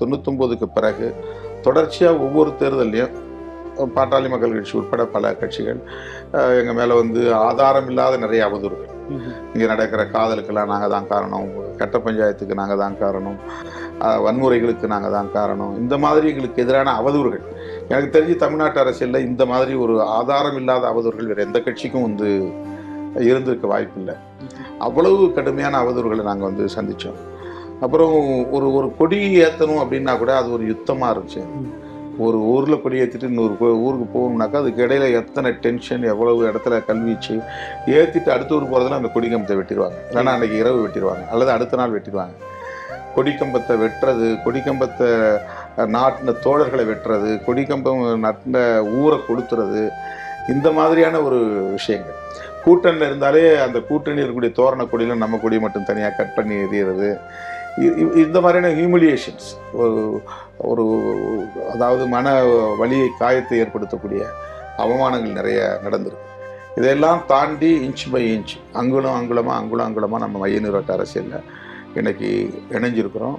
தொண்ணூத்தொம்போதுக்கு பிறகு தொடர்ச்சியாக ஒவ்வொரு தேர்தல்லையும் பாட்டாளி மக்கள் கட்சி உட்பட பல கட்சிகள் எங்கள் மேலே வந்து ஆதாரம் இல்லாத நிறைய அவதூறுகள். இங்கே நடக்கிற காதலுக்கெல்லாம் நாங்கள் தான் காரணம். கட்ட பஞ்சாயத்துக்கு நாங்கள் தான் காரணம். வன்முறைகளுக்கு நாங்கள் தான் காரணம். இந்த மாதிரி எங்களுக்கு எதிரான அவதூறுகள். எனக்கு தெரிஞ்சு தமிழ்நாட்டு அரசியலில் இந்த மாதிரி ஒரு ஆதாரம் இல்லாத அவதூறுகள் வேறு எந்த கட்சிக்கும் வந்து இருந்திருக்க வாய்ப்பில்லை. அவ்வளவு கடுமையான அவதூறுகளை நாங்கள் வந்து சந்தித்தோம் அப்புறம் ஒரு ஒரு கொடி ஏற்றணும் அப்படின்னா கூட அது ஒரு யுத்தமாக இருந்துச்சு. ஒரு ஊரில் கொடி ஏற்றிட்டு இன்னொரு ஊருக்கு போகணும்னாக்கா அதுக்கு இடையில எத்தனை டென்ஷன் எவ்வளவு இடத்துல கல்வீச்சு ஏற்றிட்டு அடுத்த ஊர் போகிறதுல அந்த கொடி கம்பத்தை வெட்டிடுவாங்க. இல்லைன்னா அன்றைக்கி இரவு வெட்டிடுவாங்க அல்லது அடுத்த நாள் வெட்டிடுவாங்க. கொடிக்கம்பத்தை வெட்டுறது கொடிக்கம்பத்தை நாட்டின தோழர்களை வெட்டுறது கொடிக்கம்பம் நட்டின ஊரை கொளுத்துறது இந்த மாதிரியான ஒரு விஷயங்கள். கூட்டணியில் இருந்தாலே அந்த கூட்டணி இருக்கக்கூடிய தோரண கொடியில் நம்ம கொடியை மட்டும் தனியாக கட் பண்ணி எறிகிறது இந்த மாதிரியான ஹியூமிலியேஷன்ஸ் ஒரு ஒரு அதாவது மன வலியை காயத்தை ஏற்படுத்தக்கூடிய அவமானங்கள் நிறைய நடந்திருக்கு. இதையெல்லாம் தாண்டி இன்ச் பை இன்ச் அங்குலம் அங்குலமாக அங்குலம் அங்குலமாக நம்ம மைய நிறுவட்ட அரசியலில் இன்றைக்கி இணைஞ்சிருக்கிறோம்.